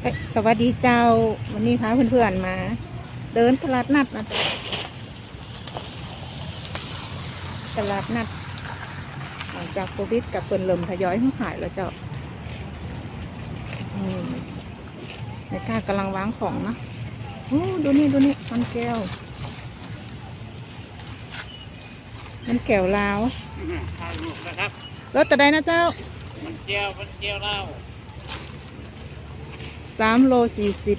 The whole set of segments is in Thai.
เอ้ยสวัสดีเจ้า วันนี้พาเพื่อนๆมา เดินตลาดนัดนะจ๊ะตลาดนัดหลังจากโควิดกับเปิ่นเริ่มทยอยให้ขายแล้วเจ้าอืมในก้ากำลังวางของนะโอ้ดูนี่ดูนี่มันแก้ว มันแก้วลาวถ่ายรูปนะครับรถแต่ใดนะเจ้า มันเจียวมันเจียวเหล้า สามโลสี่สิบ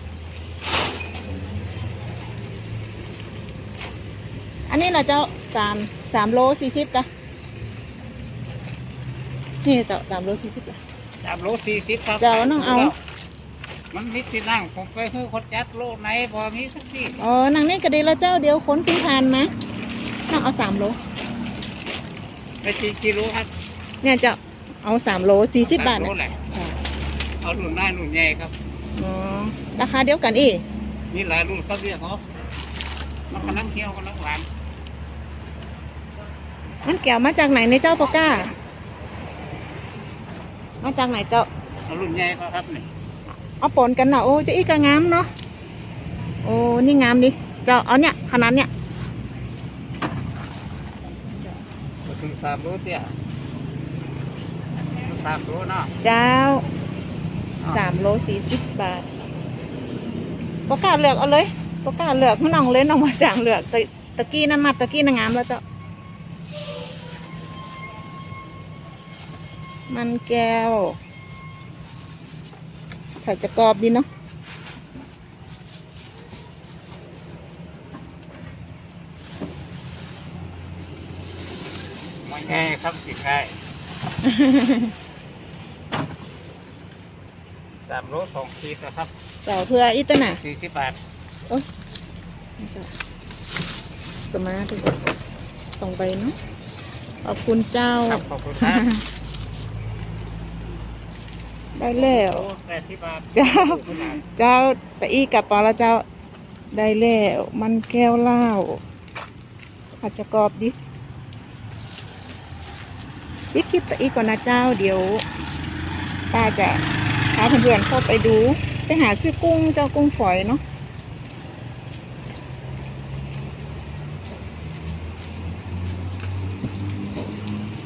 อันนี้นะเจ้าสามสามโลสี่สิบกะนี่เจ้าสามโลสี่สิบกะ สามโลสี่สิบครับเจ้าน้องเอา มันมิที่นั่งผมไปคือคนจัดโลไหนพอมีสักที่อ๋อนั่งนี่ก็ดีแล้วเจ้าเดี๋ยวค้นขึ้นทานมาน้องเอาสามโล ไปกี่กิโลครับเนี่ยเจ้าเอาสามโลสี่สิบบาทสมนะโลแหละค่ะเอารุ่นน้อยรุ่นใหญ่ครับ อ๋อราคาเดียวกันอีกมีหลายรุ่นเขาเรียกเขามันกำลังเคี้ยวกำลังหวานมันแก้วมาจากไหนในเจ้าปอก้า มาจากไหนเจ้าเอารุ่นใหญ่ก็ครับนี่เอาปนกันเนาะโอ้เจะอีกก็งามเนาะโอ้นี่งามดิเจ้าเอาเนี่ยขนาดเนี่ยก็ถึงสามโลเตี้ยสามโลเนาะเจ้า สามโลสี่สิบบาทปกล้าเลือกเอาเลยปกล้าเลือกมันน้องเลยน้องมาจางเลือกตะตะกี้นั่นมาตะกี้นั่นงามแล้วเจ้ามันแก้วไข่จะกรอบดีเนาะไม่ง่ายครับสิง่าย สามโลสองขีดนะครับเจ้าเพื่ออีตวน่ะสี่สิบบาทเจ้าสมาธิตรงไปเนาะขอบคุณเจ้าครับขอบคุณครับได้แล้วโอ้แปดสิบบาทเจ้าเจ้าตะอี้กับปอละเจ้าได้แล้วมันแก้วเหล้าอาจจะกรอบดิปิดคลิปตะอี้ก่อนนะเจ้าเดี๋ยวป้าจะพา เพื่อนๆเข้าไปดู ไปหาซื้อกุ้งเจ้ากุ้งฝอยเนาะ